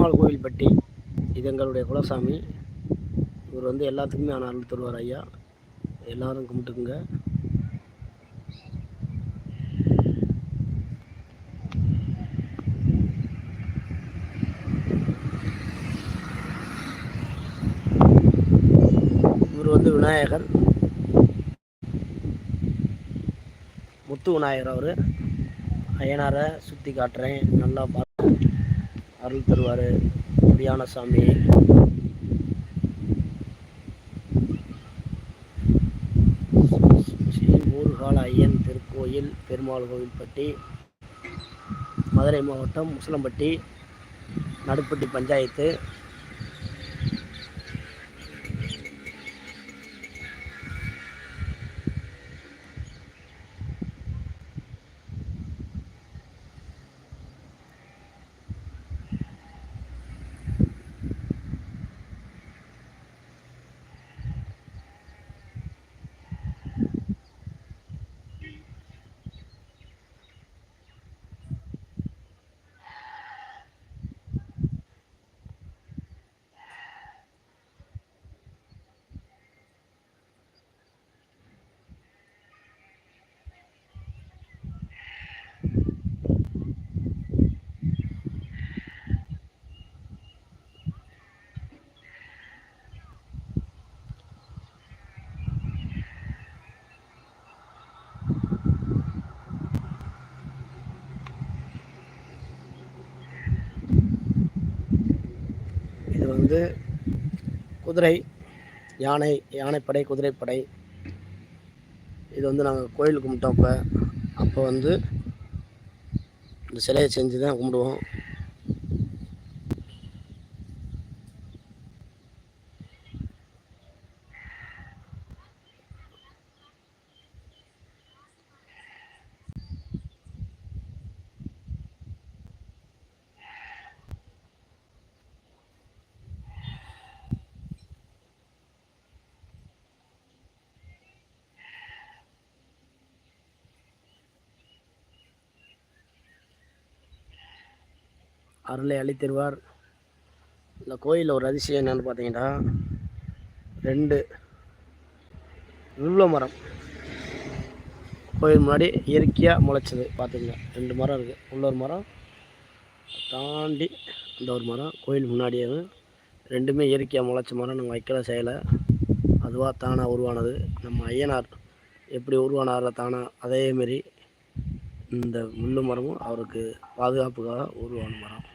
பெருமாள் கோவில்பட்டி இது எங்களுடைய குலசாமி. இவர் வந்து எல்லாத்துக்குமே ஆன அருள் தருவார் ஐயா. எல்லாரும் கும்பிட்டுக்குங்க. இவர் வந்து விநாயகர். முத்து விநாயகர் அவர். அயனாரை சுற்றி காட்டுறேன். நல்லா பார்த்து அருள் தருவார். முடியான சாமி. ஸ்ரீ ஊர்கால ஐயன் திருக்கோயில் பெருமாள் கோவில்பட்டி மதுரை மாவட்டம் முசலம்பட்டி நடுப்பட்டி பஞ்சாயத்து. வந்து குதிரை யானை யானைப்படை குதிரைப்படை. இது வந்து நாங்கள் கோயில் கும்பிட்டோம் அப்போ. அப்போ வந்து இந்த சிலையை செஞ்சு தான் கும்பிடுவோம். அருளை அளித்திருவார். இந்த கோயிலில் ஒரு அதிசயம் என்னென்னு பார்த்தீங்கன்னா ரெண்டு வில்வ மரம் கோயில் முன்னாடி இயற்கையாக முளைச்சது. பார்த்துங்க ரெண்டு மரம் இருக்குது உள்ள ஒரு மரம் தாண்டி அந்த ஒரு மரம் கோயில் முன்னாடியே ரெண்டுமே இயற்கையாக முளைச்ச மரம். நம்ம வைக்கல செய்யலை. அதுவாக தானாக உருவானது. நம்ம ஐயனார் எப்படி உருவானாரோ தானாக அதேமாரி இந்த முள்ளு மரமும் அவருக்கு பாதுகாப்புக்காக உருவான மரம்.